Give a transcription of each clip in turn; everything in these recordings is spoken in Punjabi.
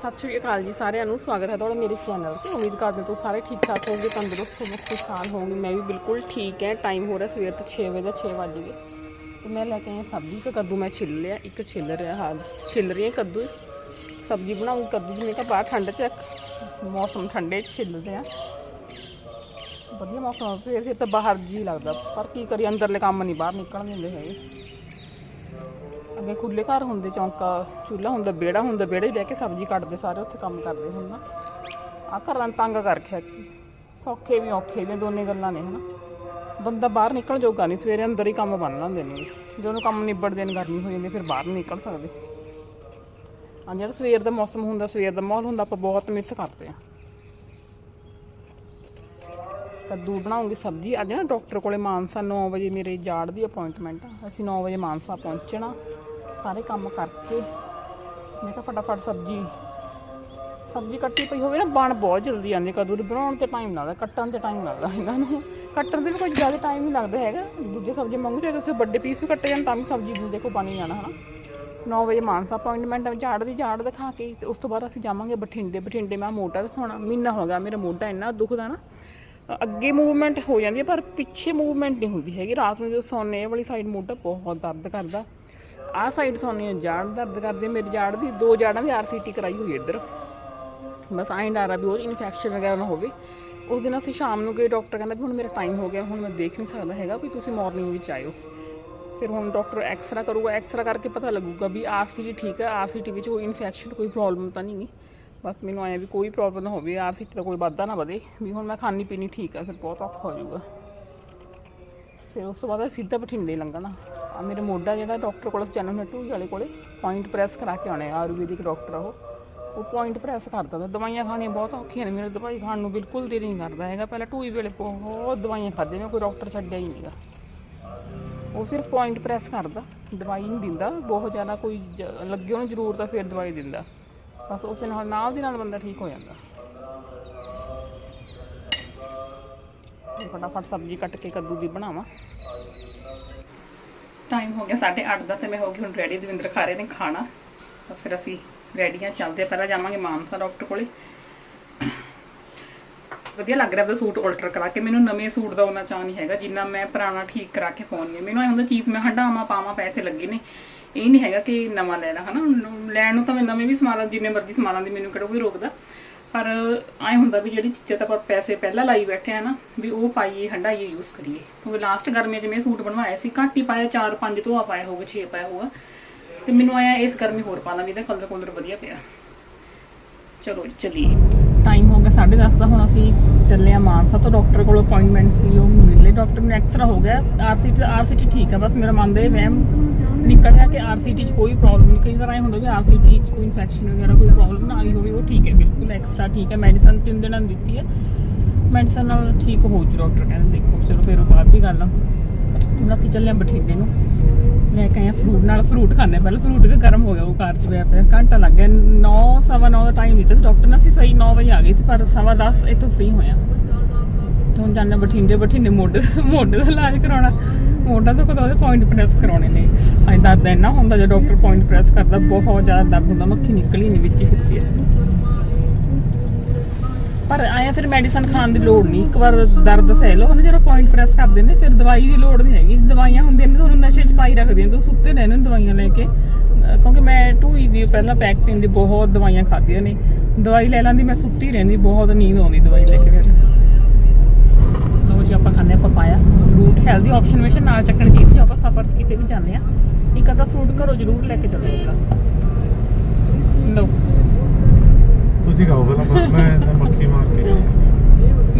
ਸਤਿ ਸ਼੍ਰੀ ਅਕਾਲ ਜੀ ਸਾਰਿਆਂ ਨੂੰ ਸਵਾਗਤ ਹੈ ਤੁਹਾਡਾ ਮੇਰੇ ਚੈਨਲ ਤੇ। ਉਮੀਦ ਕਰਦੇ ਹਾਂ ਤੁਸੀਂ ਸਾਰੇ ਠੀਕ ਠਾਕ ਹੋਵੋਗੇ ਤੰਦਰੁਸਤ ਹੋਵੋਗੇ ਖੁਸ਼ਹਾਲ ਹੋਵੋਗੇ। ਮੈਂ ਵੀ ਬਿਲਕੁਲ ਠੀਕ ਹੈ ਟਾਈਮ ਹੋ ਰਿਹਾ ਸਵੇਰ ਤੋਂ 6 ਵਜੇ ਦਾ 6 ਵੱਜ ਗਏ। ਤੇ ਮੈਂ ਲੈ ਕੇ ਆਈ ਹਾਂ ਸਬਜ਼ੀ ਤੇ ਕੱਦੂ ਮੈਂ ਛਿੱਲ ਲਿਆ ਇੱਕ ਛਿੱਲ ਰਿਹਾ ਹਾਂ ਛਿੱਲ ਰਹੀ ਹੈ ਕੱਦੂ। ਸਬਜ਼ੀ ਬਣਾਉਂ ਕੱਦੂ ਜਿਵੇਂ ਕਿ ਬਾਹਰ ਠੰਡ 'ਚ ਮੌਸਮ ਠੰਡੇ 'ਚ ਛਿੱਲਦੇ ਆ। ਵਧੀਆ ਮੌਸਮ ਆ, ਫਿਰ ਫਿਰ ਤਾਂ ਬਾਹਰ ਜੀ ਲੱਗਦਾ। ਪਰ ਕੀ ਕਰੀ ਅੰਦਰਲੇ ਕੰਮ ਨਹੀਂ ਬਾਹਰ ਨਿਕਲਣ ਦਿੰਦੇ ਹੈਗੇ। ਅੱਗੇ ਖੁੱਲੇ ਘਰ ਹੁੰਦੇ, ਚੌਂਕਾ, ਚੁੱਲ੍ਹਾ ਹੁੰਦਾ, ਵਿਹੜਾ ਹੁੰਦਾ, ਵਿਹੜੇ ਬਹਿ ਕੇ ਸਬਜ਼ੀ ਕੱਟਦੇ ਸਾਰੇ, ਉੱਥੇ ਕੰਮ ਕਰਦੇ ਹੁਣ ਨਾ ਆ ਘਰਾਂ ਨੂੰ ਤੰਗ ਕਰ ਰੱਖਿਆ ਸੌਖੇ ਵੀ ਔਖੇ ਵੀ ਦੋਨੇ ਗੱਲਾਂ ਨੇ ਹਨਾ। ਬੰਦਾ ਬਾਹਰ ਨਿਕਲ ਜੋਗਾ ਨਹੀਂ ਸਵੇਰੇ ਅੰਦਰ ਹੀ ਕੰਮ ਬੰਨ ਲੈਂਦੇ ਨੇ। ਜਦੋਂ ਕੰਮ ਨਿਬੜਦੇ ਨੇ, ਗਰਮੀ ਹੋ ਜਾਂਦੀ ਫਿਰ ਬਾਹਰ ਨਹੀਂ ਨਿਕਲ ਸਕਦੇ। ਹਾਂ, ਜਿਹੜਾ ਸਵੇਰ ਦਾ ਮੌਸਮ ਹੁੰਦਾ, ਸਵੇਰ ਦਾ ਮਾਹੌਲ ਹੁੰਦਾ, ਆਪਾਂ ਬਹੁਤ ਮਿਸ ਕਰਦੇ ਆ ਕੱਦੂ ਬਣਾਉਂਗੀ, ਸਬਜ਼ੀ। ਅੱਜ ਨਾ ਡਾਕਟਰ ਕੋਲੇ ਮਾਨਸਾ 9 ਵਜੇ ਮੇਰੇ ਜਾੜ ਦੀ ਅਪਾਇੰਟਮੈਂਟ ਆ। ਅਸੀਂ 9 ਵਜੇ ਮਾਨਸਾ ਪਹੁੰਚਣਾ। ਸਾਰੇ ਕੰਮ ਕਰਕੇ। ਮੈਂ ਕਿਹਾ ਫਟਾਫਟ ਸਬਜ਼ੀ ਸਬਜ਼ੀ ਕੱਟੀ ਪਈ ਹੋਵੇ ਨਾ, ਬਣ ਬਹੁਤ ਜਲਦੀ ਆਉਂਦੀ ਕੱਦੂ ਦੇ ਬਣਾਉਣ ਤੇ ਟਾਈਮ ਲੱਗਦਾ, ਕੱਟਣ ਤੇ ਟਾਈਮ ਲੱਗਦਾ ਇਹਨਾਂ ਨੂੰ। ਕੱਟਣ ਤੇ ਵੀ ਕੋਈ ਜ਼ਿਆਦਾ ਟਾਈਮ ਨਹੀਂ ਲੱਗਦਾ ਹੈਗਾ। ਦੂਜੇ ਸਬਜ਼ੀ ਮੰਗੂ ਜੇ ਤੁਸੀਂ ਵੱਡੇ ਪੀਸ ਵੀ ਕੱਟੇ ਜਾਣ, ਤਾਂ ਵੀ ਸਬਜ਼ੀ ਦੂਜੇ ਨੂੰ ਬਣ ਹੀ ਜਾਣਾ, ਹਨਾ। 9 ਵਜੇ ਮਾਨਸਾ ਅਪਾਇੰਟਮੈਂਟ ਹੈ ਝਾੜ ਦੀ ਝਾੜ ਦਿਖਾ ਕੇ, ਤੇ ਉਸ ਤੋਂ ਬਾਅਦ ਅਸੀਂ ਜਾਵਾਂਗੇ ਬਠਿੰਡੇ। ਬਠਿੰਡੇ ਮੈਂ ਮੋਢਾ ਦਿਖਾਉਣਾ, ਮਹੀਨਾ ਹੋ ਗਿਆ, ਮੇਰਾ ਮੋਢਾ ਇੰਨਾ ਦੁਖਦਾ ਨਾ। ਅੱਗੇ ਮੂਵਮੈਂਟ ਹੋ ਜਾਂਦੀ ਹੈ, ਪਰ ਪਿੱਛੇ ਮੂਵਮੈਂਟ ਨਹੀਂ ਹੁੰਦੀ ਹੈਗੀ। ਰਾਤ ਨੂੰ ਜਦੋਂ ਸੌਂਨੇ ਵਾਲੀ ਸਾਈਡ ਮੋਢਾ ਬਹੁਤ ਦਰਦ ਕਰਦਾ। ਆਹ ਸਾਈਡ ਸੌਂਨੇ ਆ ਜਾੜ ਦਰਦ ਕਰਦੇ ਹੈ। ਮੇਰੀ ਜਾੜ ਦੀ ਦੋ ਜਾੜਾਂ ਦੀ ਆਰਸੀਟੀ ਕਰਾਈ ਹੋਈ ਹੈ ਇੱਧਰ। ਬਸ ਆਇਂ ਡਰ ਆ ਵੀ ਉਹ ਇਨਫੈਕਸ਼ਨ ਵਗੈਰਾ ਨਾ ਹੋਵੇ। ਉਸ ਦਿਨ ਅਸੀਂ ਸ਼ਾਮ ਨੂੰ ਗਏ ਡਾਕਟਰ ਕਹਿੰਦਾ ਵੀ ਹੁਣ ਮੇਰਾ ਟਾਈਮ ਹੋ ਗਿਆ, ਹੁਣ ਮੈਂ ਦੇਖ ਨਹੀਂ ਸਕਦਾ ਹੈਗਾ ਵੀ ਤੁਸੀਂ ਮਾਰਨਿੰਗ ਵਿੱਚ ਆਇਓ। ਫਿਰ ਹੁਣ ਡਾਕਟਰ ਐਕਸਰਾ ਕਰੂਗਾ ਐਕਸਰਾ ਕਰਕੇ ਪਤਾ ਲੱਗੂਗਾ ਵੀ ਆਰਸੀਟੀ ਠੀਕ ਹੈ ਆਰਸੀਟੀ ਵਿੱਚ ਕੋਈ ਇਨਫੈਕਸ਼ਨ ਕੋਈ ਪ੍ਰੋਬਲਮ ਤਾਂ ਨਹੀਂ ਗੀ ਬਸ ਮੈਨੂੰ ਆਇਆ ਵੀ ਕੋਈ ਪ੍ਰੋਬਲਮ ਨਾ ਹੋਵੇ ਆਰਸੀਟੀ ਦਾ ਕੋਈ ਵਾਧਾ ਨਾ ਵਧੇ, ਵੀ ਹੁਣ ਮੈਂ ਖਾਣੀ ਪੀਣੀ ਠੀਕ ਆ, ਫਿਰ ਬਹੁਤ ਔਖਾ ਹੋ ਜਾਊਗਾ। ਫਿਰ ਉਸ ਤੋਂ ਬਾਅਦ ਅਸੀਂ ਸਿੱਧਾ ਬਠਿੰਡੇ ਲੰਘਣਾ। ਆ ਮੇਰੇ ਮੋਢਾ ਜਿਹੜਾ ਡਾਕਟਰ ਕੋਲ ਚੈਨਲ ਨੱਟੂ ਵਾਲੇ ਕੋਲੇ ਪੁਆਇੰਟ ਪ੍ਰੈਸ ਕਰਾ ਕੇ ਆਉਣੇ ਆਯੁਰਵੈਦਿਕ ਡਾਕਟਰ ਆ ਉਹ। ਉਹ ਪੁਆਇੰਟ ਪ੍ਰੈਸ ਕਰਦਾ ਤਾਂ ਦਵਾਈਆਂ ਖਾਣੀਆਂ ਬਹੁਤ ਔਖੀਆਂ ਨੇ, ਮੇਰੇ ਦਵਾਈ ਖਾਣ ਨੂੰ ਬਿਲਕੁਲ ਦਿਲ ਨਹੀਂ ਕਰਦਾ ਹੈਗਾ। ਪਹਿਲਾਂ ਟੂਈ ਵੇਲੇ ਬਹੁਤ ਦਵਾਈਆਂ ਖਾਦੇ ਮੈਂ ਕੋਈ ਡਾਕਟਰ ਛੱਡਿਆ ਹੀ ਨਹੀਂਗਾ ਉਹ ਸਿਰਫ ਪੁਆਇੰਟ ਪ੍ਰੈਸ ਕਰਦਾ, ਦਵਾਈ ਨਹੀਂ ਦਿੰਦਾ, ਬਹੁਤ ਜ਼ਿਆਦਾ ਕੋਈ ਜ- ਲੱਗੇ ਉਹਨੂੰ ਜ਼ਰੂਰਤ ਆ, ਫਿਰ ਦਵਾਈ ਦਿੰਦਾ। ਬਸ ਉਸੇ ਨਾਲ ਨਾਲ ਦੀ ਨਾਲ ਬੰਦਾ ਠੀਕ ਹੋ ਜਾਂਦਾ। ਫਟਾਫਟ ਸਬਜ਼ੀ ਕੱਟ ਕੇ ਕੱਦੂ ਦੀ ਬਣਾਵਾਂ। ਟਾਈਮ ਹੋ ਗਿਆ 8:30 ਦਾ ਤੇ ਮੈਂ ਹੋ ਗਈ ਹੁਣ ਰੈਡੀ ਦਵਿੰਦਰ ਖਾ ਰਹੇ ਨੇ ਖਾਣਾ। ਤਾਂ ਫਿਰ ਅਸੀਂ ਰੈਡੀਆਂ ਚੱਲਦੇ ਆ ਪਹਿਲਾਂ ਜਾਵਾਂਗੇ ਮਾਨਸਾ ਡਾਕਟਰ ਕੋਲੇ। ਵਧੀਆ ਲੱਗ ਰਿਹਾ ਉਹਦਾ ਸੂਟ ਆਲਟਰ ਕਰਾ ਕੇ। ਮੈਨੂੰ ਨਵੇਂ ਸੂਟ ਦਾ ਉਹਨਾਂ ਚਾਹ ਨਹੀਂ ਹੈਗਾ, ਜਿੰਨਾ ਮੈਂ ਪੁਰਾਣਾ ਠੀਕ ਕਰਾ ਕੇ ਪਾਉਣੀ ਹੈ ਮੈਨੂੰ ਐ ਹੁੰਦਾ ਚੀਜ਼ ਮੈਂ ਹੰਡਾਵਾਂ ਪਾਵਾਂ, ਪੈਸੇ ਲੱਗੇ ਨੇ। ਇਹ ਨਹੀਂ ਹੈਗਾ ਕਿ ਨਵਾਂ ਲੈ ਹਨਾ? ਲੈਣ ਨੂੰ ਤਾਂ ਮੈਂ ਨਵੇਂ ਵੀ ਸਮਾਲਾਂ, ਜਿੰਨੇ ਮਰਜ਼ੀ ਸਮਾਲਾਂ ਦੀ ਮੈਨੂੰ ਕਿਹੜਾ ਕੋਈ ਰੋਕਦਾ। ਪਰ ਐ ਹੁੰਦਾ ਵੀ ਜਿਹੜੀ ਚੀਜ਼ਾਂ ਤਾਂ ਆਪਾਂ ਪੈਸੇ ਪਹਿਲਾਂ ਲਾਈ ਬੈਠੇ ਆ ਨਾ, ਵੀ ਉਹ ਪਾਈਏ ਹੰਡਾਈਏ ਯੂਜ਼ ਕਰੀਏ। ਕਿਉਂਕਿ ਲਾਸਟ ਗਰਮੀਆਂ 'ਚ ਮੈਂ ਸੂਟ ਬਣਵਾਇਆ ਸੀ, ਘੱਟ ਹੀ ਪਾਇਆ 4 5 ਧੋਆ ਪਾਇਆ ਹੋਊਗਾ 6 ਪਾਇਆ ਹੋਊਗਾ। ਤੇ ਮੈਨੂੰ ਆਇਆ ਇਸ ਗਰਮੀ ਹੋਰ ਪਾ ਲਾਂ, ਵੀ ਇਹਦਾ ਕਲਰ ਕਲਰ ਵਧੀਆ ਪਿਆ। ਚਲੋ ਜੀ, ਚੱਲੀਏ। ਟਾਈਮ ਹੋ ਗਿਆ 10:30 ਦਾ, ਹੁਣ ਅਸੀਂ ਚੱਲੇ ਆ ਮਾਨਸਾ ਤੋਂ ਡਾਕਟਰ ਕੋਲ ਅਪਾਇੰਟਮੈਂਟ ਸੀ, ਉਹ ਮਿਲੇ ਡਾਕਟਰ ਨੂੰ ਐਕਸਰਾ ਹੋ ਗਿਆ। ਆਰਸੀਟੀ ਆਰਸੀਟੀ ਠੀਕ ਆ, ਬਸ ਮੇਰਾ ਮਨ ਦੇ ਵਹਿਮ। ਨਿਕਲ ਗਿਆ ਕਿ ਆਰਸੀਟੀ 'ਚ ਕੋਈ ਪ੍ਰੋਬਲਮ ਨਹੀਂ। ਕਈ ਵਾਰ ਐ ਹੁੰਦਾ ਵੀ ਆਰਸੀਟੀ 'ਚ ਕੋਈ ਇਨਫੈਕਸ਼ਨ ਵਗੈਰਾ, ਕੋਈ ਪ੍ਰੋਬਲਮ ਨਾ ਆਈ ਹੋਵੇ, ਉਹ ਠੀਕ ਹੈ, ਬਿਲਕੁਲ ਐਕਸਟਰਾ ਠੀਕ ਹੈ। ਮੈਡੀਸਨ ਤਿੰਨ ਦਿਨਾਂ ਦੀ ਦਿੱਤੀ ਹੈ। ਮੈਡੀਸਨ ਨਾਲ ਠੀਕ ਹੋ ਜੂ ਡਾਕਟਰ ਕਹਿੰਦੇ, ਦੇਖੋ, ਚਲੋ ਫਿਰ ਉਹ ਬਾਅਦ ਦੀ ਗੱਲ ਆ। ਹੁਣ ਅਸੀਂ ਚੱਲੇ ਆ ਬਠਿੰਡੇ ਨੂੰ। ਲੈ ਕੇ ਆਏ ਫਰੂਟ ਨਾਲ ਫਰੂਟ ਖਾਣੇ ਪਹਿਲਾਂ ਫਰੂਟ ਵੀ ਗਰਮ ਹੋ ਗਿਆ, ਉਹ ਕਾਰ ਚ ਪਿਆ ਪਿਆ, ਘੰਟਾ ਲੱਗ ਗਿਆ। 9 ਸਵਾ 9 ਦਾ ਟਾਈਮ ਦਿੱਤਾ ਸੀ ਡਾਕਟਰ ਨੇ। ਅਸੀਂ ਸਹੀ 9 ਵਜੇ ਆ ਗਏ ਸੀ, ਪਰ ਸਵਾ 10 ਇੱਥੋਂ ਫ੍ਰੀ ਹੋਇਆ ਤੇ ਹੁਣ ਜਾਣਾ ਬਠਿੰਡੇ ਬਠਿੰਡੇ ਮੋਢੇ ਮੋਢੇ ਦਾ ਇਲਾਜ ਕਰਾਉਣਾ। ਮੋਢਾ ਤੋਂ ਕਦੋਂ ਉਹਦੇ ਪੁਆਇੰਟ ਪ੍ਰੈਸ ਕਰਾਉਣੇ ਨੇ। ਐਂ ਦਰਦ ਇੰਨਾ ਹੁੰਦਾ ਜੇ ਡਾਕਟਰ ਪੁਆਇੰਟ ਪ੍ਰੈਸ ਕਰਦਾ, ਬਹੁਤ ਜ਼ਿਆਦਾ ਦਰਦ ਹੁੰਦਾ, ਮੱਖੀ ਨਿਕਲੀ ਨਹੀਂ ਵਿੱਚ ਹੀ ਫਿਰਦੀ ਹੈ। ਪਰ ਆਇਆ ਫਿਰ ਮੈਡੀਸਨ ਖਾਣ ਦੀ ਲੋੜ ਨਹੀਂ। ਇੱਕ ਵਾਰ ਦਰਦ ਸਹਿ ਲਓ ਉਹਨੇ ਜਦੋਂ ਪੁਆਇੰਟ ਪ੍ਰੈਸ ਕਰਦੇ ਨੇ, ਫਿਰ ਦਵਾਈ ਦੀ ਲੋੜ ਨਹੀਂ ਹੈਗੀ। ਦਵਾਈਆਂ ਹੁੰਦੀਆਂ ਨੇ, ਤੁਹਾਨੂੰ ਨਸ਼ੇ 'ਚ ਪਾਈ ਰੱਖਦੀਆਂ ਤੁਸੀਂ ਸੁੱਤੇ ਰਹਿੰਦੇ ਹੋ ਦਵਾਈਆਂ ਲੈ ਕੇ। ਕਿਉਂਕਿ ਮੈਂ ਟੂਈ ਵੀ ਪਹਿਲਾਂ ਪੈਕ ਪੀਣ ਦੀ ਬਹੁਤ ਦਵਾਈਆਂ ਖਾਧੀਆਂ ਨੇ। ਦਵਾਈ ਲੈ ਲੈਂਦੀ, ਮੈਂ ਸੁੱਤੀ ਰਹਿੰਦੀ, ਬਹੁਤ ਨੀਂਦ ਆਉਂਦੀ ਦਵਾਈ ਲੈ ਕੇ ਫਿਰ। ਲੋ ਜੀ, ਆਪਾਂ ਖਾਂਦੇ ਆ ਪਪਾਇਆ ਫਰੂਟ ਹੈਲਦੀ ਆਪਸ਼ਨ ਵਿੱਚ ਨਾਲ ਚੱਕਣ ਜੇ ਆਪਾਂ ਸਫ਼ਰ 'ਚ ਕਿਤੇ ਵੀ ਜਾਂਦੇ ਆ ਇੱਕ ਅੱਧਾ ਫਰੂਟ ਘਰੋਂ ਜ਼ਰੂਰ ਲੈ ਕੇ ਚੱਲੋ ਲਓ। ਤੁਸੀਂ ਖਾਓ ਪਹਿਲਾਂ ਮੈਂ ਤਾਂ ਮੱਖੀ ਮਾਰ ਕੇ।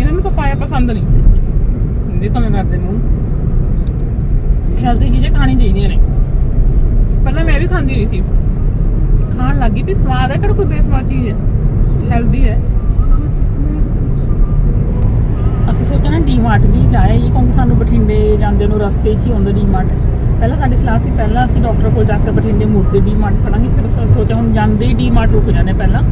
ਇਹਨਾਂ ਨੂੰ ਪਪਾਇਆ ਪਸੰਦ ਨਹੀਂ। ਦੇਖੋ ਮੈਂ ਕਰਦੇ ਨੂੰ ਹੈਲਥੀ ਚੀਜ਼ਾਂ ਖਾਣੀ ਚਾਹੀਦੀਆਂ ਨੇ। ਪਹਿਲਾਂ ਮੈਂ ਵੀ ਖਾਂਦੀ ਨਹੀਂ ਸੀ। ਖਾਣ ਲੱਗੀ ਵੀ ਸਵਾਦ ਹੈ ਕਿਹੜਾ ਕੋਈ ਬੇਸਵਾਦ ਚੀਜ਼ ਹੈ? ਹੈਲਦੀ ਹੈ ਅਸੀਂ ਸੋਚਿਆ ਨਾ ਡੀਮਾਰਟ ਵੀ ਜਾਏ ਕਿਉਂਕਿ ਸਾਨੂੰ ਬਠਿੰਡੇ ਜਾਂਦੇ ਨੂੰ ਰਸਤੇ 'ਚ ਹੀ ਹੁੰਦਾ ਡੀਮਾਰਟ। ਪਹਿਲਾਂ ਸਾਡੀ ਸਲਾਹ ਸੀ, ਪਹਿਲਾਂ ਅਸੀਂ ਡਾਕਟਰ ਕੋਲ ਜਾ ਕੇ ਬਠਿੰਡੇ ਮੁੜਦੇ ਡੀਮਾਰਟ ਖੜਾਂਗੇ, ਫਿਰ ਅਸੀਂ ਸੋਚਿਆ ਹੁਣ ਜਾਂਦੇ ਹੀ ਡੀਮਾਰਟ ਰੁਕ ਜਾਂਦੇ ਪਹਿਲਾਂ।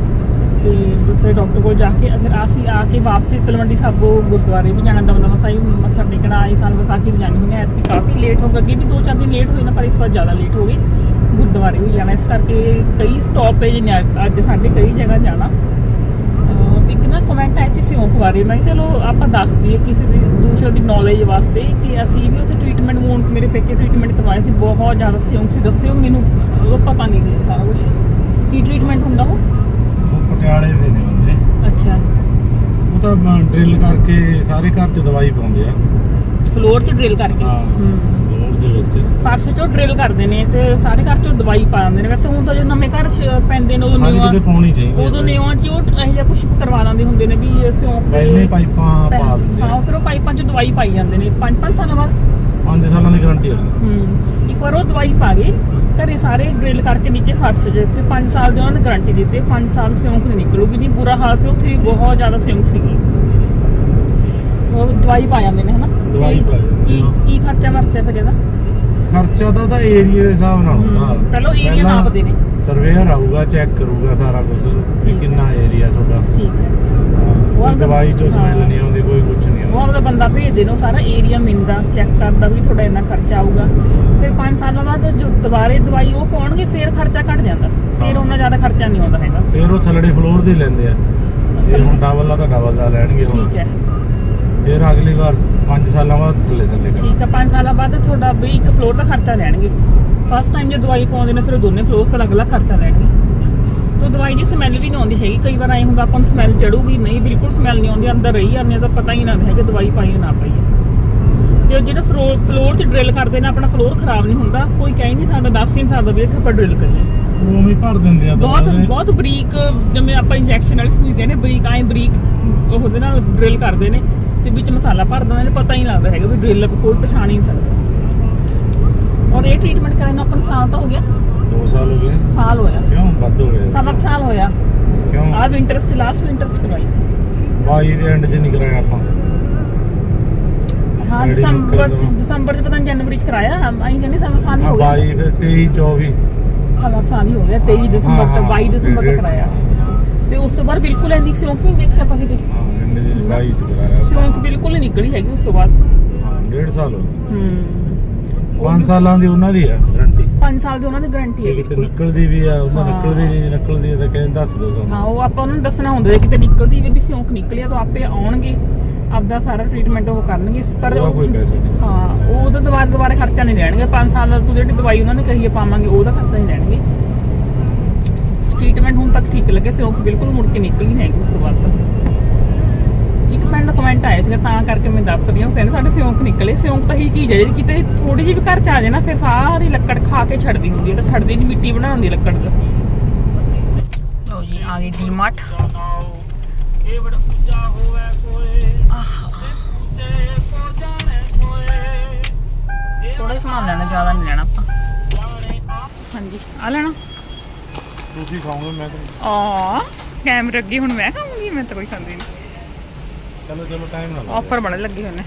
ਤੇ ਫਿਰ ਡਾਕਟਰ ਕੋਲ ਜਾ ਕੇ, ਅਗਰ ਅਸੀਂ ਆ ਕੇ ਵਾਪਸੀ ਤਲਵੰਡੀ ਸਾਬੋ ਗੁਰਦੁਆਰੇ ਵੀ ਜਾਣਾ, ਦਮਦਮਾ ਸਾਹਿਬ ਮੱਥਾ ਟੇਕਣਾ ਆਈ ਸਾਲ ਵਿਸਾਖੀ ਦੀ ਜਾਣੀ ਹੁੰਦੀ ਐਤਕੀ ਕਾਫੀ ਲੇਟ ਹੋ ਗਏ, ਅੱਗੇ ਵੀ ਦੋ ਚਾਰ ਦਿਨ ਲੇਟ ਹੋਏ ਨਾ, ਪਰ ਇਸ ਵਾਰ ਜ਼ਿਆਦਾ ਲੇਟ ਹੋ ਗਏ। ਗੁਰਦੁਆਰੇ ਵੀ ਜਾਣਾ, ਇਸ ਕਰਕੇ ਕਈ ਸਟਾਪੇਜ ਨੇ ਅੱਜ- ਅੱਜ ਸਾਡੇ ਕਈ ਜਗ੍ਹਾ ਜਾਣਾ। ਇੱਕ ਨਾ ਕਮੈਂਟ ਆਇਆ ਸੀ ਬਾਰੇ। ਮੈਂ ਕਿਹਾ ਚਲੋ ਆਪਾਂ ਦੱਸ ਦਈਏ ਕਿਸੇ ਦੀ ਦੂਸਰੇ ਦੀ ਨੌਲੇਜ ਵਾਸਤੇ ਕਿ ਅਸੀਂ ਵੀ ਉੱਥੇ ਟ੍ਰੀਟਮੈਂਟ ਮੂਨਕ ਮੇਰੇ ਪੇਕੇ ਟ੍ਰੀਟਮੈਂਟ ਕਰਵਾਇਆ ਸੀ ਬਹੁਤ ਜ਼ਿਆਦਾ ਸਿਉਂਖ ਸੀ ਦੱਸਿਓ ਮੈਨੂੰ ਉਹ ਪਤਾ ਨਹੀਂ ਸੀ ਸਾਰਾ ਕੁਝ ਕੀ ਟ੍ਰੀਟਮੈਂਟ ਹੁੰਦਾ ਉਹ? ਪਟਿਆਲੇ ਦੇ ਨੇ ਬੰਦੇ। ਅੱਛਾ। ਉਹ ਤਾਂ ਡਰਿਲ ਕਰਕੇ ਸਾਰੇ ਘਰ 'ਚ ਦਵਾਈ ਪਾਉਂਦੇ ਆ। ਫਲੋਰ 'ਚ ਡਰਿਲ ਕਰਕੇ? ਹਾਂ। ਦੇ ਵਿੱਚ। ਫਰਸ਼ 'ਚੋਂ ਡਰਿਲ ਕਰਦੇ ਨੇ ਤੇ ਸਾਰੇ ਘਰ 'ਚੋਂ ਦਵਾਈ ਪਾ ਦਿੰਦੇ ਨੇ। ਵੈਸੇ ਹੁਣ ਤਾਂ ਜੋ ਨਵੇਂ ਘਰ ਸ਼- ਪੈਂਦੇ ਨੇ ਉਦੋਂ ਖਾਲੀ ਨਿਊਆਂ ਕਿਤੇ ਪਾਉਣੀ ਚਾਹੀਦੀ ਉਦੋਂ ਨਿਊਆਂ 'ਚ ਉਹ ਇਹੋ ਜਿਹਾ ਕੁਝ ਕਰਵਾ ਲਾਂਦੇ ਹੁੰਦੇ ਨੇ ਵੀ ਸਿਉਂਖ ਦੇ ਪਹਿਲੇ ਪਾਈਪਾਂ ਪਾ ਦਿੰਦੇ ਹਾਂ ਆ ਫਿਰ ਉਹ ਪਾਈਪਾਂ 'ਚ ਦਵਾਈ ਪਾਈ ਜਾਂਦੇ ਨੇ। 5-5 ਸਾਲਾਂ ਬਾਅਦ। 5 ਸਾਲਾਂ ਦੀ ਗਾਰੰਟੀ ਹੈ। ਹੂੰ ਇੱਕ ਵਾਰ ਉਹ ਦਵਾਈ ਪਾ ਗਏ ਘਰੇ ਸਾਰੇ ਡਰਿਲ ਕਰਕੇ ਨੀਚੇ ਫਰਸ਼ 'ਚ ਤੇ 5 ਸਾਲ ਦੀ ਉਹਨਾਂ ਨੇ ਗਾਰੰਟੀ ਦਿੱਤੀ। 5 ਸਾਲ ਨਹੀਂ ਨਿਕਲੂਗੀ ਨਹੀਂ ਬੁਰਾ ਹਾਲ ਸੀ ਉੱਥੇ ਵੀ ਬਹੁਤ ਜ਼ਿਆਦਾ ਸਿਉਂਖ ਸੀਗੀ। ਉਹ ਦਵਾਈ ਪਾ ਜਾਂਦੇ ਨੇ ਹਨਾ? ਦਵਾਈ ਪਾ ਜਾਂਦੇ ਕੀ ਹਾਂ। ਕੀ ਖਰਚਾ ਵਰਚਾ ਫਿਰ ਇਹਦਾ? ਖਰਚਾ ਤਾਂ ਉਹਦਾ ਏਰੀਆ ਦੇ ਹਿਸਾਬ ਨਾਲ ਹੁੰਦਾ। ਪਹਿਲਾਂ area ਪਹਿਲਾਂ ਨਾਪਦੇ ਨੇ। ਸਰਵੇਅਰ ਆਊਗਾ ਚੈੱਕ ਕਰੂਗਾ ਸਾਰਾ ਕੁਝ ਠੀਕ ਵੀ ਹੈ। ਕਿੰਨਾ ਏਰੀਆ ਤੁਹਾਡਾ। ਠੀਕ ਹੈ। ਕੋਈ ਆਪਦਾ- ਦਵਾਈ ਚੋਂ ਸਮੈਲ। ਨਹੀਂ ਆਉਂਦੀ ਕੋਈ ਕੁਝ ਨਹੀਂ ਉਹ ਆਉਂਦਾ ਆਪਦਾ ਬੰਦਾ ਭੇਜਦੇ ਨੇ ਉਹ ਸਾਰਾ ਏਰੀਆ ਮਿੰਦਾ ਚੈੱਕ ਕਰਦਾ ਵੀ ਤੁਹਾਡਾ ਇੰਨਾ ਖਰਚਾ ਆਊਗਾ। ਫਿਰ 5 ਸਾਲਾਂ ਬਾਅਦ ਜੋ ਦੁਬਾਰੇ ਦਵਾਈ ਉਹ ਪਾਉਣਗੇ ਫਿਰ ਖਰਚਾ ਘਟ ਜਾਂਦਾ। ਫਿਰ ਹਾਂ। ਉਹਨਾਂ ਜ਼ਿਆਦਾ ਖਰਚਾ ਨਹੀਂ ਆਉਂਦਾ ਹੈਗਾ। ਫਿਰ ਉਹ ਥੱਲੜੇ ਫਲੋਰ ਦੇ ਲੈਂਦੇ ਆ। ਇਹ ਹੁਣ ਡਬਲ ਆ ਤਾਂ ਡਬਲ ਦਾ ਲੈਣਗੇ ਹੁਣ। ਠੀਕ ਹੈ। ਫਿਰ ਅਗਲੀ ਵਾਰ 5 ਸਾਲਾਂ ਬਾਅਦ ਥੱਲੇ ਥੱਲੇ ਕਰ ਠੀਕ ਹੈ 5 ਸਾਲਾਂ ਬਾਅਦ ਤੁਹਾਡਾ ਵੀ ਇੱਕ ਫਲੋਰ ਦਾ ਖਰਚਾ ਲੈਣਗੇ। ਫਸਟ ਟਾਈਮ ਜੇ ਦਵਾਈ ਪਾਉਂਦੇ ਨੇ ਫਿਰ ਉਹ ਦੋਨੇ ਫਲੋਰਸ ਦਾ ਅਲੱਗ-ਅਲੱਗ ਖਰਚਾ ਲੈਣਗੇ। ਤੋ ਦਵਾਈ ਦੀ ਸਮੈਲ ਵੀ ਨਹੀਂ ਆਉਂਦੀ ਹੈਗੀ ਕਈ ਵਾਰ ਐ ਹੁੰਦਾ ਆਪਾਂ ਨੂੰ ਸਮੈਲ ਚੜੂਗੀ ਨਹੀਂ ਬਿਲਕੁਲ ਸਮੈਲ ਨਹੀਂ ਆਉਂਦੀ ਅੰਦਰ ਰਹੀ ਜਾਂਦੇ ਆ ਤਾਂ ਪਤਾ ਹੀ ਨਾ ਹੈ ਕਿ ਦਵਾਈ ਪਾਈ ਹੈ ਨਾ ਪਾਈ ਹੈ ਤੇ ਜਿਹੜਾ ਫਲੋਰ ਫਲੋਰ 'ਚ ਡਰਿਲ ਕਰਦੇ ਨੇ ਆਪਣਾ ਫਲੋਰ ਖਰਾਬ ਨਹੀਂ ਹੁੰਦਾ ਕੋਈ ਕਹਿ ਨਹੀਂ ਸਕਦਾ ਦੱਸ ਨਹੀਂ ਸਕਦਾ ਵੀ ਇੱਥੇ ਆਪਾਂ ਡਰਿਲ ਕਰੀਏ। ਉਵੇਂ ਭਰ ਦਿੰਦੇ ਆ ਬਹੁਤ। ਬਹੁਤ ਬਰੀਕ ਜਿਵੇਂ ਆਪਾਂ ਇੰਜੈਕਸ਼ਨ ਵਾਲੀ ਸੂਈ ਦੇ ਨੇ ਬਰੀਕ ਐ ਬਰੀਕ ਉਹਦੇ ਨਾਲ ਡਰਿਲ ਕਰਦੇ ਨੇ। ਤੇ ਵਿੱਚ ਮਸਾਲਾ ਭਰ ਦਿੰਦੇ ਨੇ ਪਤਾ ਹੀ ਨਹੀਂ ਲੱਗਦਾ ਹੈਗਾ ਵੀ ਡਰਿਲ ਕੋਈ ਪਛਾਣ ਹੀ ਨਹੀਂ ਸਕਦਾ। ਔਰ ਇਹ ਟ੍ਰੀਟਮੈਂਟ ਕਰਨ ਨੂੰ ਆਪਾਂ ਨੂੰ ਸਾਲ ਤਾਂ ਹੋ ਗਿਆ। ਦੋ ਸਾਲ ਹੋ ਗਏ। ਸਾਲ ਹੋਇਆ। ਕਿਉਂ? ਵੱਧ ਹੋ ਗਏ। ਸਵਾ ਸਾਲ ਹੋਇਆ। ਕਿਉਂ? ਆਹ ਵਿੰਟਰਸ ਚ ਲਾਸਟ ਵਿੰਟਰਸ ਚ ਕਰਵਾਈ ਸੀ। ਬਾਈ ਦੇ ਐਂਡ 'ਚ ਨਹੀਂ ਕਰਾਇਆ ਆਪਾਂ। ਹਾਂ ਦਸੰਬਰ? ਦਸੰਬਰ ਚ ਪਤਾ ਨਹੀਂ ਜਨਵਰੀ ਚ ਕਰਾਇਆ। ਆਈ ਕਹਿੰਦੇ ਸਵਾ ਸਾਲ ਹੀ ਹਾਂ ਗਿਆ। 22 ਫਿਰ 23 24 ਸਵਾ ਸਾਲ ਹੀ ਹੋ ਗਿਆ। 23 ਦਸੰਬਰ ਤੋਂ ਹਾਂ, 22 ਦਸੰਬਰ ਤੱਕ ਕਰਾਇਆ। ਤੇ ਉਸ ਤੋਂ ਬਾਅਦ ਬਿਲਕੁਲ ਐਂਦੀ ਸਿਉਂਖ ਵੀ ਨਹੀਂ ਦੇਖਿਆ ਆਪਾਂ ਕਿਤੇ। ਹਾਂ ਐਂਡ 22 ਚ ਕਰਾਇਆ ਸਿਉਂਖ ਬਿਲਕੁਲ ਨਹੀਂ ਨਿਕਲੀ ਹੈਗੀ ਉਸ ਤੋਂ ਬਾਅਦ। ਹਾਂ ਡੇਢ ਸਾਲ ਹੋ ਗਏ। ਹੂੰ। 5 ਸਾਲਾਂ ਦੀ ਉਹਨਾਂ ਦੀ ਹੈ ਗਾਰੰਟੀ 5 ਸਾਲ ਦੀ ਉਹਨਾਂ ਦੀ ਗਾਰੰਟੀ ਹੈ ਜੇ ਕਿਤੇ ਬਿਲਕੁਲ। ਨਿਕਲਦੀ ਵੀ ਆ ਉਹਨਾਂ ਹਾਂ। ਨਿਕਲਦੀ ਨਹੀਂ ਨਿਕਲਦੀ ਤਾਂ ਕਹਿੰਦੇ ਦੱਸ ਦਿਓ ਹਾਂ ਸਾਨੂੰ ਉਹ ਆਪਾਂ ਉਹਨਾਂ ਨੂੰ ਦੱਸਣਾ ਹੁੰਦਾ ਹੈ ਕਿਤੇ ਨਿਕਲਦੀ ਵੀ ਵੀ ਸਿਉਂਖ ਨਿਕਲਿਆ ਤਾਂ ਆਪੇ ਆਉਣਗੇ। ਆਪਦਾ ਸਾਰਾ ਟ੍ਰੀਟਮੈਂਟ ਉਹ ਕਰਨਗੇ। ਪਰ ਉਹਦਾ ਕੋਈ ਪੈਸਾ ਨਹੀਂ। ਹਾਂ ਉਹ ਉਹਦਾ ਦੁਬਾਰਾ ਦੁਬਾਰਾ ਖਰਚਾ ਨਹੀਂ ਲੈਣਗੇ। 5 ਸਾਲ ਤੋਂ ਜਿਹੜੀ ਦਵਾਈ ਉਹਨਾਂ ਨੇ ਕਹੀ ਹੈ ਪਾਵਾਂਗੇ ਉਹਦਾ ਖਰਚਾ ਨਹੀਂ ਲੈਣਗੇ। ਟ੍ਰੀਟਮੈਂਟ ਹੁਣ ਤੱਕ ਠੀਕ ਲੱਗੇ ਸਿਉਂਖ ਬਿਲਕੁਲ ਮੁੜ ਕੇ ਨਿਕਲ ਨਹੀਂ ਹੈਗੀ ਉਸ ਤੋਂ ਬਾਅਦ ਤਾਂ। ਪਿੰਡ ਦਾ ਕਮੈਂਟ ਆਇਆ ਸੀਗਾ ਤਾਂ ਕਰਕੇ ਮੈਂ ਦੱਸ ਰਹੀ ਹਾਂ। ਉਹ ਕਹਿੰਦੇ ਸਾਡੇ ਸਿਉਂਖ ਨਿਕਲੇ ਸਿਉਂਖ ਤਾਂ ਹੀ ਚੀਜ਼ ਹੈ ਜਿਹੜੀ ਕਿਤੇ ਥੋੜੀ ਜਿਹੀ ਵੀ ਘਰ ਚ ਆ ਜਾਏ ਨਾ ਫਿਰ ਸਾਰੀ ਲੱਕੜ ਖਾ ਕੇ ਛੱਡਦੀ ਹੁੰਦੀ ਹੈ ਤਾਂ ਛੱਡਦੀ ਨਹੀਂ ਮਿੱਟੀ ਬਣਾਉਂਦੀ ਲੱਕੜ ਦਾ ਲਓ ਜੀ ਆ ਗਈ ਡੀਮਾਰਟ। ਥੋੜਾ ਹੀ ਸਮਾਨ ਲੈਣਾ ਜ਼ਿਆਦਾ ਨਹੀਂ ਲੈਣਾ ਆਪਾਂ। ਹਾਂਜੀ ਆ ਲੈਣਾ। ਤੁਸੀਂ ਖਾਓਗੇ ਮੈਂ ਤਾਂ। ਆ ਕੈਮਰੇ ਅੱਗੇ ਹੁਣ ਮੈਂ ਖਾਵਾਂਗੀ ਮੈਂ ਤਾਂ ਕੋਈ ਖਾਂਦੀ ਨਹੀਂ ਚਲੋ ਚਲੋ ਟਾਈਮ ਨਾ ਲਾਓ ਆਫਰ ਬੜੇ ਲੱਗੇ ਹੋਏ ਨੇ।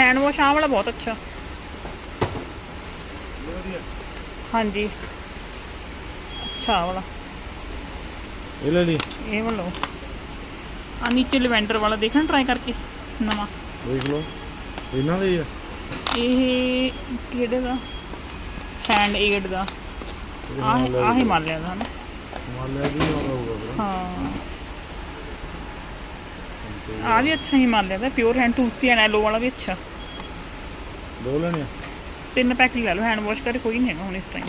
ਹੈਂਡ ਵਾਸ਼ ਆਹ ਵਾਲਾ ਬਹੁਤ ਅੱਛਾ। ਹਾਂਜੀ। ਅੱਛਾ ਵਾਲਾ। ਇਹ ਲੈ ਲਈ। ਇਹ ਵਾਲਾ ਆ ਨੀਚੇ ਲਵੈਂਡਰ ਵਾਲਾ ਦੇਖਣਾ ਟਰਾਈ ਕਰਕੇ। ਨਵਾਂ। ਦੇਖ ਲਓ। ਇਹਨਾਂ ਦੇ ਹੀ ਆ। ਇਹ ਕਿਹੜੇ ਦਾ? ਹੈਂਡ ਏਡ ਦਾ। ਆਹ ਆਹ ਹਿਮਾਲਿਆ ਦਾ ਨਾ। ਮਾਲਿਆ ਵੀ ਹੋਊਗਾ ਹਾਂ। ਆ ਵੀ ਅੱਛਾ ਹਿਮਾਲਿਆ ਦਾ pure hand Tulsi and aloe ਵਾਲਾ ਵੀ ਅੱਛਾ। ਦੋ ਲੈਣੇ ਤਿੰਨ ਪੈਕ ਲੈ ਲਓ ਹੈਂਡ ਵਾਸ਼ ਕਰੇ ਕੋਈ ਨਹੀਂ ਹੈਗਾ ਹੁਣ ਇਸ ਟਾਈਮ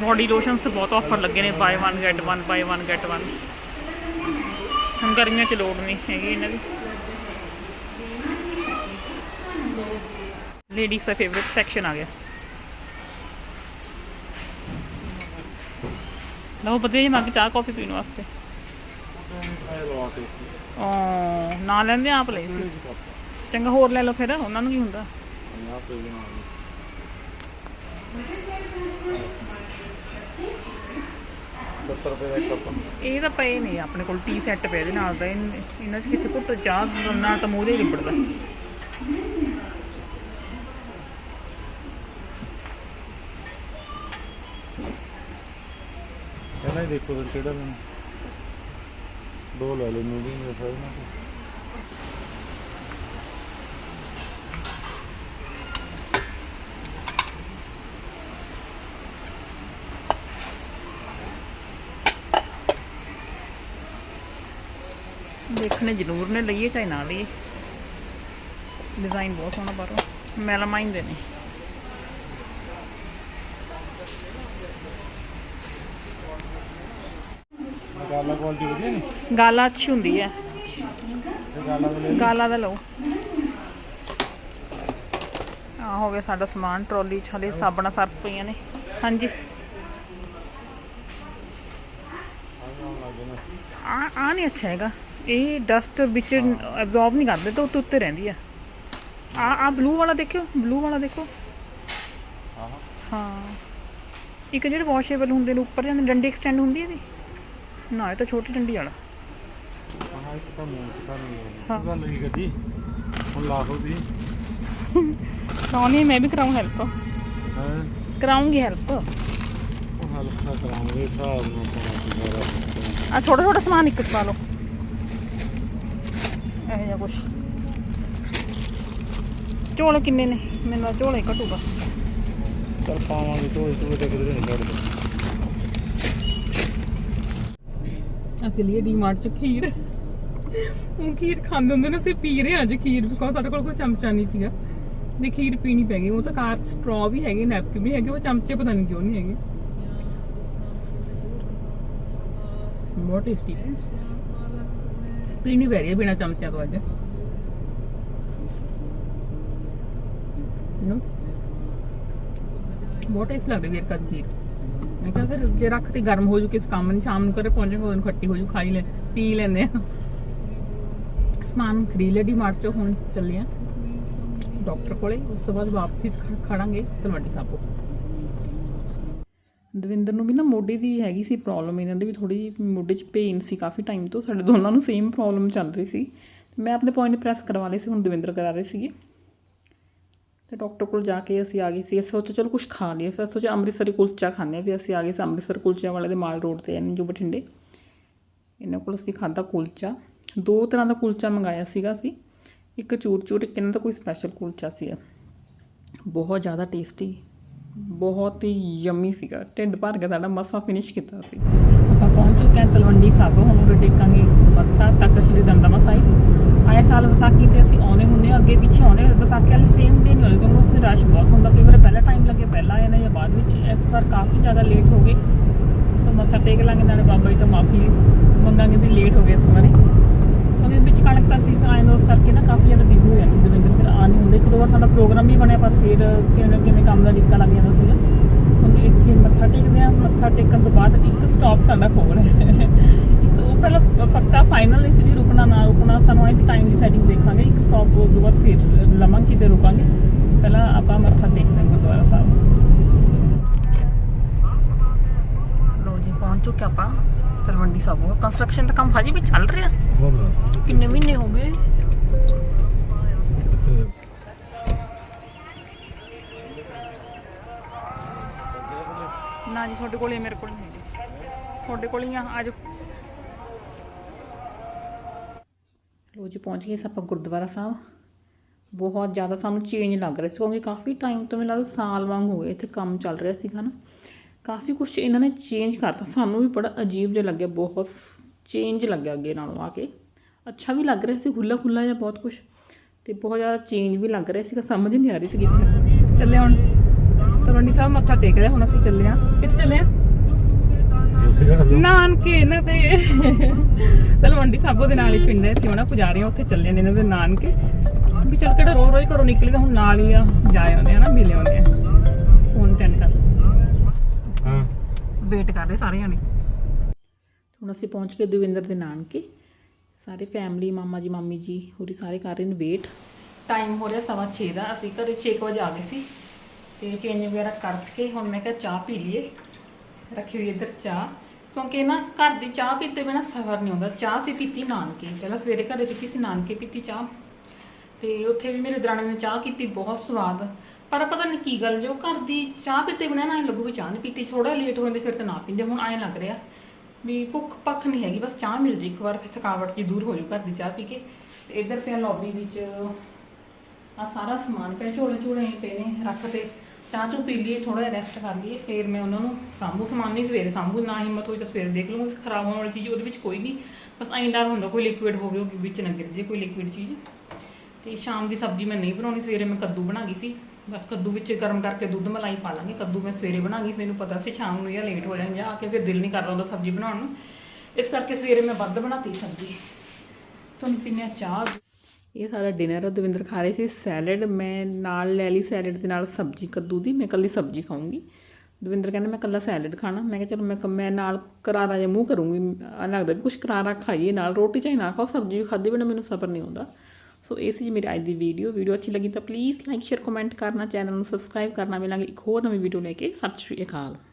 ਬੋਡੀ ਲੋਸ਼ਨਸ ਬਹੁਤ ਆਫਰ ਲੱਗੇ ਨੇ ਬਾਈ 1 ਗੈਟ 1 ਬਾਈ 1 ਗੈਟ 1 ਹੁਣ ਗਰਮੀਆਂ ਚ ਲੋੜ ਨਹੀਂ ਹੈਗੀ ਇਹਨਾਂ ਦੀ। ਲੇਡੀਜ਼ ਦਾ ਫੇਵਰਿਟ ਸੈਕਸ਼ਨ ਆ ਗਿਆ। ਲਓ ਵਧੀਆ ਜੀ ਮੱਗ, ਚਾਹ ਕਾਫੀ ਪੀਣ ਵਾਸਤੇ। ਓ ਨਾ ਲੈਂਦੇ ਆਪ ਲਈ। ਸੀ ਚੰਗਾ ਹੋਰ ਲੈ ਲਓ ਫਿਰ, ਉਹਨਾਂ ਨੂੰ ਕੀ ਹੁੰਦਾ? 70 ਰੁਪਏ ਦਾ ਕੱਪ। ਇਹ ਤਾਂ ਪਏ ਨਹੀਂ ਆਪਣੇ ਕੋਲ ਟੀ ਸੈੱਟ ਪਿਆ ਇਹਦੇ ਨਾਲ ਦਾ ਇਹਨ- 'ਚ ਕਿੱਥੇ ਘੁੱਟ ਚਾਹ ਨਾਲ ਤਾਂ ਮੂਹਰੇ ਲਿਬੜਦਾ। ਕਹਿੰਦਾ ਦੇਖੋ ਲੈਣਾ। ਦੋ ਲੈ ਲਓ ਮੀਡੀਅਮ ਦੇ ਸਾਈਜ਼ ਨਾਲ ਦੇਖਣੇ ਜ਼ਰੂਰ ਨੇ ਲਈਏ ਚਾਹੇ ਨਾ ਲਈਏ। ਡਿਜ਼ਾਈਨ ਬਹੁਤ ਸੋਹਣਾ ਪਰ ਮੈਲਾਮਾਈਨ ਦੇ ਨੇ। ਗਾਲਾ ਕੁਆਲਿਟੀ ਵਧੀਆ ਨਹੀਂ ਗਾਲਾ ਅੱਛੀ ਹੁੰਦੀ ਹੈ। ਗਾਲਾ ਦੇ ਲੈ ਗਾਲਾ ਦਾ ਲਓ। ਆ ਹੋ ਗਿਆ ਸਾਡਾ ਸਮਾਨ ਟਰੋਲੀ 'ਚ ਹਲੇ ਸਾਬਣਾ ਸਰਫ ਪਈਆਂ ਨੇ। ਹਾਂਜੀ। ਆ ਆ ਨਹੀਂ ਅੱਛਾ ਹੈਗਾ। ਇਹ ਡਸਟ ਵਿੱਚ ਐਬਜ਼ੌਰਬ ਨਹੀਂ ਕਰਦੇ ਤਾਂ ਉੱਤੇ ਉੱਤੇ ਰਹਿੰਦੀ ਆ। ਆ ਆ ਬਲੂ ਵਾਲਾ ਦੇਖਿਓ ਬਲੂ ਵਾਲਾ ਦੇਖੋ। ਹਾਂ। ਇੱਕ ਜਿਹੜੇ ਵਾਸ਼ੇਬਲ ਹੁੰਦੇ ਨੇ ਉੱਪਰ ਜਾਂਦੇ ਡੰਡੀ ਐਕਸਟੈਂਡ ਹੁੰਦੀ ਹੈ ਇਹਦੀ। ਨਾ ਇਹ ਤਾਂ ਛੋਟੀ ਡੰਡੀ ਵਾਲਾ। ਆਹ ਇੱਕ ਤਾਂ ਮੂੰਹ ਤਾਂ ਨਹੀਂ ਹਾਂ। ਗੱਲ ਨਹੀਂ ਗੱਡੀ। ਹੁਣ ਲਾ ਹੋ ਵੀ ਕਰਾਉਣੀ ਮੈਂ ਵੀ ਕਰਾਉਂ ਹੈਲਪ ਹਾਂ? ਕਰਾਉਂਗੀ ਹੈਲਪ ਉਹ ਹਲਕਾ ਕਰਾਂਗੇ ਹਿਸਾਬ ਨਾਲ ਆ ਛੋਟਾ ਛੋਟਾ ਸਮਾਨ ਇੱਕ ਪਾ ਲਓ। ਇਹ ਜਿਹਾ ਕੁਛ। ਝੋਲੇ ਕਿੰਨੇ ਨੇ? ਮੈਨੂੰ ਲੱਗਦਾ ਝੋਲੇ ਘਟੂਗਾ। ਚਲ ਪਾਵਾਂਗੇ ਢੋਏ ਢੋਏ ਤੇ ਕਿਧਰੇ ਨਹੀਂ ਲੜਦੇ ਅਸੀਂ ਲਈ ਡੀਮਾਰਟ ਚ ਖੀਰ। ਉਹ ਖੀਰ ਖਾਂਦੇ ਹੁੰਦੇ ਨੇ ਅਸੀਂ ਪੀ ਰਹੇ ਹਾਂ ਅੱਜ ਖੀਰ ਬਿਕੋਜ਼ ਸਾਡੇ ਕੋਲ ਕੋਈ ਚਮਚਾ ਨਹੀਂ ਸੀਗਾ। ਤੇ ਖੀਰ ਪੀਣੀ ਪੈ ਗਈ। ਉਹ ਤਾਂ ਕਾਰ ਸਟ੍ਰੋ ਵੀ ਹੈਗੇ ਨੈਪਕਿਨ ਵੀ ਹੈਗੇ ਉਹ ਚਮਚੇ ਪਤਾ ਨਹੀਂ ਕਿਉਂ ਨਹੀਂ ਹੈਗੇ। ਬਹੁਤ ਟੇਸਟੀ ਪੀਣੀ ਪੈ ਰਹੀ ਹੈ ਬਿਨਾ ਚਮਚਿਆਂ ਤੋਂ ਅੱਜ। ਨੋ ਬਹੁਤ ਟੇਸਟ ਲੱਗਦੀ ਵੀਰ ਕਦ ਖੀਰ ਮੈਂ ਕਿਹਾ ਫਿਰ ਜੇ ਰੱਖ ਤੇ ਗਰਮ ਹੋ ਜੂ, ਕਿਸ ਕੰਮ ਨਹੀਂ ਸ਼ਾਮ ਨੂੰ ਘਰੇ ਪਹੁੰਚੇਗਾ ਉਹਨੂੰ ਖੱਟੀ ਹੋ ਜੂ ਖਾਈ ਲੈ, ਪੀ ਲੈਂਦੇ ਆ। ਸਮਾਨ ਖਰੀਦ ਲਿਆ ਡੀਮਾਰਟ ਚੋਂ, ਹੁਣ ਚੱਲੇ ਆ। ਡਾਕਟਰ ਕੋਲੇ, ਉਸ ਤੋਂ ਬਾਅਦ ਵਾਪਸੀ ਖੜਾਂਗੇ ਤਲਵੰਡੀ ਸਾਬੋ। ਦਵਿੰਦਰ ਨੂੰ ਵੀ ਨਾ ਮੋਢੇ ਦੀ ਹੈਗੀ ਸੀ ਪ੍ਰੋਬਲਮ ਇਹਨਾਂ ਦੇ ਵੀ ਥੋੜੀ ਜਿਹੀ ਮੋਢੇ 'ਚ ਪੇਨ ਸੀ ਕਾਫੀ ਟਾਈਮ ਤੋਂ, ਸਾਡੇ ਦੋਨਾਂ ਨੂੰ ਸੇਮ ਪ੍ਰੋਬਲਮ ਚੱਲ ਰਹੀ ਸੀ। ਮੈਂ ਆਪਣੇ ਪੁਆਇੰਟ ਪ੍ਰੈਸ ਕਰਵਾ ਲਏ ਸੀ, ਹੁਣ ਦਵਿੰਦਰ ਕਰਾ ਰਹੇ ਸੀਗੇ। ਤੇ ਡਾਕਟਰ ਕੋਲ ਜਾ ਕੇ ਅਸੀਂ ਆ ਗਏ ਸੀ, ਅਸੀਂ ਸੋਚਿਆ ਚਲੋ ਕੁਝ ਖਾ ਲਈਏ ਫਿਰ ਸੋਚਿਆ ਅੰਮ੍ਰਿਤਸਰੀ ਕੁਲਚਾ ਖਾਂਦੇ ਹਾਂ ਵੀ ਅਸੀਂ ਆ ਗਏ ਸੀ ਅੰਮ੍ਰਿਤਸਰ ਕੁਲਚਾ ਵਾਲੇ ਦੇ ਮਾਲ ਰੋਡ ਤੇ, ਐਨ ਜੋ ਬਠਿੰਡੇ। ਇਹਨਾਂ ਕੋਲ ਅਸੀਂ ਖਾਦਾ ਕੁਲਚਾ। ਦੋ ਤਰ੍ਹਾਂ ਦਾ ਕੁਲਚਾ ਮੰਗਾਇਆ ਸੀਗਾ ਅਸੀਂ। ਇੱਕ ਚੂਰ ਚੂਰ ਇੱਕ ਇਹਨਾਂ ਦਾ ਕੋਈ ਸਪੈਸ਼ਲ ਕੁਲਚਾ ਸੀਗਾ। ਬਹੁਤ ਜ਼ਿਆਦਾ ਟੇਸਟੀ ਬਹੁਤ ਹੀ ਯਮੀ ਸੀਗਾ। ਢਿੱਡ ਭਰ ਗਿਆ ਸਾਡਾ ਮਸਾ ਫਿਨਿਸ਼ ਕੀਤਾ ਸੀ। ਆਪਾਂ ਪਹੁੰਚ ਚੁੱਕੇ ਹਾਂ ਤਲਵੰਡੀ ਸਾਬੋ ਹੁਣ ਉਰੇ ਟੇਕਾਂਗੇ ਮੱਥਾ ਤੱਕ ਸ਼੍ਰੀ ਦਮਦਮਾ ਸਾਹਿਬ। ਆਏ ਸਾਲ ਵਿਸਾਖੀ ਤੇ ਅਸੀਂ ਆਉਣੇ ਹੁੰਨੇ ਅੱਗੇ ਪਿੱਛੇ ਆਉਣੇ ਵਿਸਾਖੀ ਵਾਲੇ ਸੇਮ ਡੇ ਨਹੀਂ ਆਉਂਦੇ ਕਿਉਂਕਿ ਉਸ ਰਸ਼ ਬਹੁਤ ਹੁੰਦਾ। ਕਈ ਵਾਰ ਪਹਿਲਾ ਟਾਈਮ ਲੱਗੇ, ਪਹਿਲਾਂ ਆਏ ਨੇ ਜਾਂ ਬਾਅਦ ਵਿੱਚ। ਇਸ ਵਾਰ ਕਾਫੀ ਜ਼ਿਆਦਾ ਲੇਟ ਹੋ ਗਏ। ਸੋ ਮੱਥਾ ਟੇਕ ਲਾਂਗੇ, ਨਾਲੇ ਬਾਬਾ ਜੀ ਤੋਂ ਮਾਫੀ ਮੰਗਾਂਗੇ ਵੀ ਲੇਟ ਹੋ ਗਏ ਇਸ ਵਾਰੀ। ਕਿਉਂਕਿ ਵਿੱਚ ਕਣਕ ਤਾਂ ਸੀ ਆਏ ਉਸ ਕਰਕੇ ਨਾ ਕਾਫੀ ਜ਼ਿਆਦਾ ਬਿਜ਼ੀ ਹੋ। ਜਾਂਦੇ ਦਵਿੰਦਰ ਫਿਰ ਆ ਨਹੀਂ ਹੁੰਦੇ। ਇੱਕ ਦੋ ਵਾਰ ਸਾਡਾ ਪ੍ਰੋਗਰਾਮ ਵੀ ਬਣਿਆ ਪਰ ਫਿਰ ਕਿਵੇਂ ਕਿਵੇਂ ਕੰਮ ਦਾ ਡਿੱਕਾ ਲੱਗ ਜਾਂਦਾ ਸੀਗਾ। ਹੁਣ ਇੱਥੇ ਮੱਥਾ ਟੇਕਦੇ ਆ ਮੱਥਾ ਟੇਕਣ ਤੋਂ ਬਾਅਦ ਇੱਕ ਸਟਾਪ ਸਾਡਾ ਹੋਰ ਹੈ। ਇੱਕ ਉਹ ਪਹਿਲਾਂ ਪੱਕਾ ਫਾਈਨਲ ਨਹੀਂ ਸੀ ਵੀ ਰੁਕਣਾ ਨਾ ਰੁਕਣਾ ਸਾਨੂੰ ਆਈ ਸੀ ਟਾਈਮ ਦੀ ਸੈਟਿੰਗ ਦੇਖਾਂਗੇ। ਇੱਕ ਸਟਾਪ ਉਸ ਤੋਂ ਬਾਅਦ ਫਿਰ ਲਵਾਂਗੇ ਤੇ ਰੁਕਾਂਗੇ। ਪਹਿਲਾਂ ਆਪਾਂ ਮੱਥਾ ਟੇਕਦੇ ਹਾਂ ਗੁਰਦੁਆਰਾ ਸਾਹਿਬ। ਲੋ ਜੀ ਪਹੁੰਚ ਚੁੱਕੇ ਆਪਾਂ ਤਲਵੰਡੀ ਸਾਬੋ ਕੰਸਟਰਕਸ਼ਨ ਦਾ ਕੰਮ ਹਜੇ ਵੀ ਚੱਲ ਰਿਹਾ। ਕਿੰਨੇ ਮਹੀਨੇ ਹੋ ਗਏ? ਨਾ ਜੀ, ਤੁਹਾਡੇ ਕੋਲ ਹੀ ਮੇਰੇ ਕੋਲ ਨਹੀਂ ਹੈਗੀ ਤੁਹਾਡੇ ਕੋਲ ਹੀ ਆ ਆਜੋ ਲੋ ਜੀ, ਪਹੁੰਚ ਗਏ ਸੀ ਆਪਾਂ ਗੁਰਦੁਆਰਾ ਸਾਹਿਬ। ਬਹੁਤ ਜ਼ਿਆਦਾ ਸਾਨੂੰ ਚੇਂਜ ਲੱਗ ਰਿਹਾ ਸੀ, ਕਿਉਂਕਿ ਕਾਫੀ ਟਾਈਮ ਤੋਂ ਮੈਨੂੰ ਲੱਗਦਾ ਸਾਲ ਵਾਂਗ ਹੋ ਗਏ ਇੱਥੇ ਕੰਮ ਚੱਲ ਰਿਹਾ ਸੀਗਾ ਨਾ। ਕਾਫੀ ਕੁਝ ਇਹਨਾਂ ਨੇ ਚੇਂਜ ਕਰਤਾ। ਸਾਨੂੰ ਵੀ ਬੜਾ ਅਜੀਬ ਜਿਹਾ ਲੱਗਿਆ, ਬਹੁਤ ਚੇਂਜ ਲੱਗਿਆ ਅੱਗੇ ਨਾਲੋਂ ਆ ਕੇ। ਅੱਛਾ ਵੀ ਲੱਗ ਰਿਹਾ ਸੀ ਖੁੱਲਾ ਖੁੱਲਾ ਜਿਹਾ ਬਹੁਤ ਕੁਝ ਤੇ ਬਹੁਤ ਜ਼ਿਆਦਾ ਚੇਂਜ ਵੀ ਲੱਗ ਰਿਹਾ ਸੀਗਾ, ਸਮਝ ਨਹੀਂ ਆ ਰਹੀ ਸੀ ਕਿੱਥੇ। ਚੱਲੇ ਹੁਣ। ਤਲਵੰਡੀ ਸਾਹਿਬ ਮੱਥਾ ਟੇਕ ਲਿਆ ਹੁਣ ਅਸੀਂ ਚੱਲੇ ਆ ਕਿੱਥੇ ਚੱਲੇ ਆ ਤੁਸੀਂ ਦੱਸ। ਦਿਓ ਨਾਨਕੇ ਇਹਨਾਂ ਦੇ ਤਲਵੰਡੀ ਸਾਬੋ ਦੇ ਨਾਲ ਹੀ ਪਿੰਡ ਹੈ ਤੇ ਉਹਨਾਂ ਪੁਜਾਰੀ ਆ, ਉੱਥੇ ਚੱਲੇ ਨੇ ਇਹਨਾਂ ਦੇ ਨਾਨਕੇ। ਵੀ ਚੱਲ ਕਿਹੜਾ ਰੋ ਰੋਈ ਘਰੋਂ ਨਿਕਲੇ ਤਾਂ ਹੁਣ ਨਾਲ ਹੀ ਆ ਜਾ ਆਉਂਦੇ ਆ ਨਾ ਮਿਲੇ ਆਉਂਦੇ ਆ। ਫੋਨ ਅਟੈਂਡ ਕਰ। ਹਾਂ। ਵੇਟ ਕਰਦੇ ਸਾਰੇ ਜਾਣੇ। ਹੁਣ ਅਸੀਂ ਪਹੁੰਚ ਗਏ ਦਵਿੰਦਰ ਦੇ ਨਾਨਕੇ। ਸਾਰੇ ਫੈਮਿਲੀ ਮਾਮਾ ਜੀ ਮਾਮੀ ਜੀ ਹੋਰੀ ਸਾਰੇ ਕਰ ਰਹੇ ਨੇ ਵੇਟ ਟਾਈਮ ਹੋ ਰਿਹਾ ਸਵਾ ਛੇ ਦਾ ਅਸੀਂ ਘਰੇ 6 ਵਜੇ ਆ ਗਏ ਸੀ। ਤੇ ਚੇਂਜ ਵਗੈਰਾ ਕਰਕੇ ਹੁਣ ਮੈਂ ਕਿਹਾ ਚਾਹ ਪੀ ਲਈਏ। ਰੱਖੀ ਹੋਈ ਇੱਧਰ ਚਾਹ। ਕਿਉਂਕਿ ਨਾ ਘਰ ਦੀ ਚਾਹ ਪੀਤੇ ਬਿਨਾ ਸਫਰ ਨਹੀਂ ਹੁੰਦਾ। ਚਾਹ ਸੀ ਪੀਤੀ ਨਾਨਕੇ। ਪਹਿਲਾਂ ਸਵੇਰੇ ਘਰੇ ਪੀਤੀ ਸੀ, ਨਾਨਕੇ ਪੀਤੀ ਚਾਹ। ਤੇ ਉੱਥੇ ਵੀ ਮੇਰੇ ਦਰਾਣੇ ਨੇ ਚਾਹ ਕੀਤੀ, ਬਹੁਤ ਸਵਾਦ। ਪਰ ਪਤਾ ਨਹੀਂ ਕੀ ਗੱਲ, ਜੋ ਘਰ ਦੀ ਚਾਹ ਪੀਤੇ ਬਿਨਾ ਨਾ ਐਂ ਲੱਗੂ ਵੀ ਚਾਹ ਨਹੀਂ ਪੀਤੀ। ਥੋੜਾ ਲੇਟ ਹੋ ਜਾਂਦੇ, ਫਿਰ ਤਾਂ ਨਾ ਪੀਂਦੇ। ਹੁਣ ਐਂ ਲੱਗ ਰਿਹਾ ਵੀ ਭੁੱਖ ਪੱਖ ਨਹੀਂ ਹੈਗੀ, ਬਸ ਚਾਹ ਮਿਲ ਜੇ ਇੱਕ ਵਾਰ, ਫਿਰ ਥਕਾਵਟ ਜੀ ਦੂਰ ਹੋ ਜੂ ਘਰ ਦੀ ਚਾਹ ਪੀ ਕੇ। ਤੇ ਇੱਧਰ ਪਿਆ ਲੌਬੀ ਵਿੱਚ ਆ ਸਾਰਾ ਸਮਾਨ ਪਿਆ ਝੋਲੇ ਝੋਲੇ ਪਏ ਨੇ ਰੱਖਦੇ ਚਾਹ ਚੂ ਪੀ ਲਈਏ ਥੋੜਾ ਜਿਹਾ ਰੈਸਟ ਕਰ ਲਈਏ, ਫਿਰ ਮੈਂ ਉਹਨਾਂ ਨੂੰ ਸਾਂਭੂ ਸਮਾਨ ਨਹੀਂ ਸਵੇਰੇ ਸਾਂਭੂ, ਨਾ ਹਿੰਮਤ ਹੋਈ ਤਾਂ ਸਵੇਰੇ ਦੇਖ ਲਵਾਂਗੇ ਖਰਾਬ ਹੋਣ ਵਾਲੀ ਚੀਜ਼ ਉਹਦੇ ਵਿੱਚ ਕੋਈ ਨਹੀਂ। ਬਸ ਐਂ ਡਰ ਹੁੰਦਾ, ਕੋਈ ਲਿਕੁਇਡ ਹੋਵੇ ਉਹ ਵਿੱਚ ਨਾ ਗਿਰ ਜੇ ਕੋਈ ਲਿਕੁਇਡ ਚੀਜ਼। ਤੇ ਸ਼ਾਮ ਦੀ ਸਬਜ਼ੀ ਮੈਂ ਨਹੀਂ ਬਣਾਉਣੀ, ਸਵੇਰੇ ਮੈਂ ਕੱਦੂ ਬਣਾ ਗਈ ਸੀ। ਬਸ ਕੱਦੂ ਵਿੱਚ ਗਰਮ ਕਰਕੇ ਦੁੱਧ ਮਲਾਈ ਪਾ ਲਾਂਗੇ, ਕੱਦੂ ਮੈਂ ਸਵੇਰੇ ਬਣਾ ਗਈ ਸੀ, ਮੈਨੂੰ ਪਤਾ ਸੀ ਸ਼ਾਮ ਨੂੰ ਜਾਂ ਲੇਟ ਹੋ ਜਾਣਾ ਜਾਂ ਆ ਕੇ ਫਿਰ ਦਿਲ ਨਹੀਂ ਕਰਦਾ ਹੁੰਦਾ ਸਬਜ਼ੀ ਬਣਾਉਣ ਨੂੰ। ਇਸ ਕਰਕੇ ਸਵੇਰੇ ਮੈਂ ਵੱਧ ਬਣਾਤੀ ਸਬਜ਼ੀ। ਤੁਹਾਨੂੰ ਪੀਨੇ ਚਾਹ। ਇਹ ਸਾਡਾ ਡਿਨਰ ਦਵਿੰਦਰ ਖਾ ਰਹੇ ਸੀ ਸੈਲਡ ਮੈਂ ਨਾਲ ਲੈ ਲਈ ਸੈਲਡ ਦੇ ਨਾਲ ਸਬਜ਼ੀ, ਕੱਦੂ ਦੀ, ਮੈਂ ਕੱਲੀ ਸਬਜ਼ੀ ਖਾਊਂਗੀ। ਦਵਿੰਦਰ ਕਹਿੰਦਾ, ਮੈਂ ਕੱਲਾ ਸੈਲਡ ਖਾਣਾ। ਮੈਂ ਕਿਹਾ, ਚਲੋ, ਮੈਂ ਕ- ਮੈਂ ਨਾਲ ਕਰਾਰਾ ਜਿਹਾ ਮੂੰਹ ਕਰੂੰਗੀ। ਲੱਗਦਾ ਵੀ ਕੁਝ ਕਰਾਰਾ ਖਾਈਏ ਨਾਲ, ਰੋਟੀ ਚਾਹੀ ਨਾ ਖਾਓ, ਸਬਜ਼ੀ ਵੀ ਖਾਦੀ ਬਿਨਾ ਮੈਨੂੰ ਸਬਰ ਨਹੀਂ ਆਉਂਦਾ ਸੋ ਇਹ ਸੀ ਜੀ ਮੇਰੀ ਅੱਜ ਦੀ ਵੀਡੀਓ ਵੀਡੀਓ ਅੱਛੀ ਲੱਗੀ ਤਾਂ ਪਲੀਜ਼ ਲਾਈਕ ਸ਼ੇਅਰ ਕਮੈਂਟ ਕਰਨਾ ਚੈਨਲ ਨੂੰ ਸਬਸਕ੍ਰਾਈਬ ਕਰਨਾ। ਮਿਲਾਂਗੇ ਇੱਕ ਹੋਰ ਨਵੀਂ ਵੀਡੀਓ ਲੈ ਕੇ। ਸਤਿ ਸ਼੍ਰੀ ਅਕਾਲ।